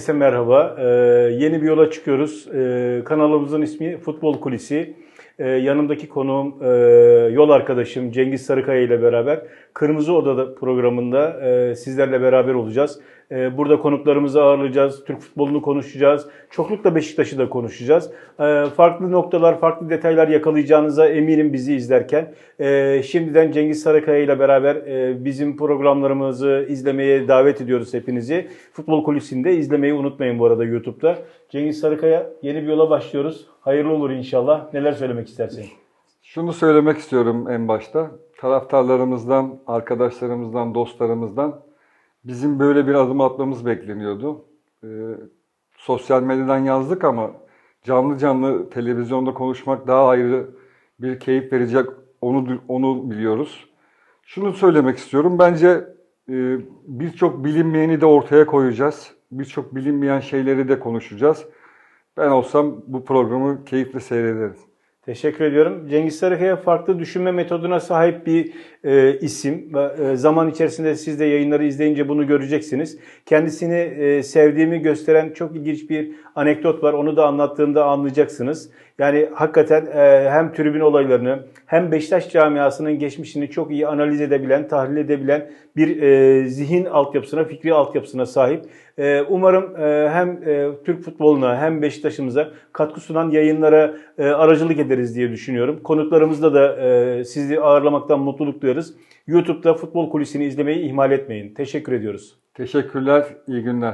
Herkese merhaba. Ee, yeni bir yola çıkıyoruz. Ee, kanalımızın ismi Futbol Kulisi. Ee, yanımdaki konuğum, e, yol arkadaşım Cengiz Sarıkaya ile beraber Kırmızı Oda'da programında e, sizlerle beraber olacağız. E, burada konuklarımızı ağırlayacağız, Türk futbolunu konuşacağız, çoklukla Beşiktaş'ı da konuşacağız. E, farklı noktalar, farklı detaylar yakalayacağınıza eminim bizi izlerken. E, şimdiden Cengiz Sarıkaya ile beraber e, bizim programlarımızı izlemeye davet ediyoruz hepinizi. Futbol Kulisi'nde izlemeyi unutmayın bu arada YouTube'da. Cengiz Sarıkaya yeni bir yola başlıyoruz. Hayırlı olur inşallah. Neler söylemek istersin? Şunu söylemek istiyorum en başta. Taraftarlarımızdan, arkadaşlarımızdan, dostlarımızdan bizim böyle bir adım atmamız bekleniyordu. Ee, sosyal medyadan yazdık ama canlı canlı televizyonda konuşmak daha ayrı bir keyif verecek onu onu biliyoruz. Şunu söylemek istiyorum. Bence e, birçok bilinmeyeni de ortaya koyacağız. Birçok bilinmeyen şeyleri de konuşacağız. Ben olsam bu programı keyifle seyrederim. Teşekkür ediyorum. Cengiz Sarıkaya farklı düşünme metoduna sahip bir e, isim. E, zaman içerisinde siz de yayınları izleyince bunu göreceksiniz. Kendisini e, sevdiğimi gösteren çok ilginç bir anekdot var. Onu da anlattığımda anlayacaksınız. Yani hakikaten e, hem tribün olaylarını hem Beşiktaş camiasının geçmişini çok iyi analiz edebilen, tahlil edebilen bir e, zihin altyapısına, fikri altyapısına sahip. E, umarım e, hem e, Türk futboluna hem Beşiktaş'ımıza katkı sunan yayınlara e, aracılık ederiz diye düşünüyorum. Konuklarımızda da e, sizi ağırlamaktan mutluluk duyarız. YouTube'da futbol kulisini izlemeyi ihmal etmeyin. Teşekkür ediyoruz. Teşekkürler, iyi günler.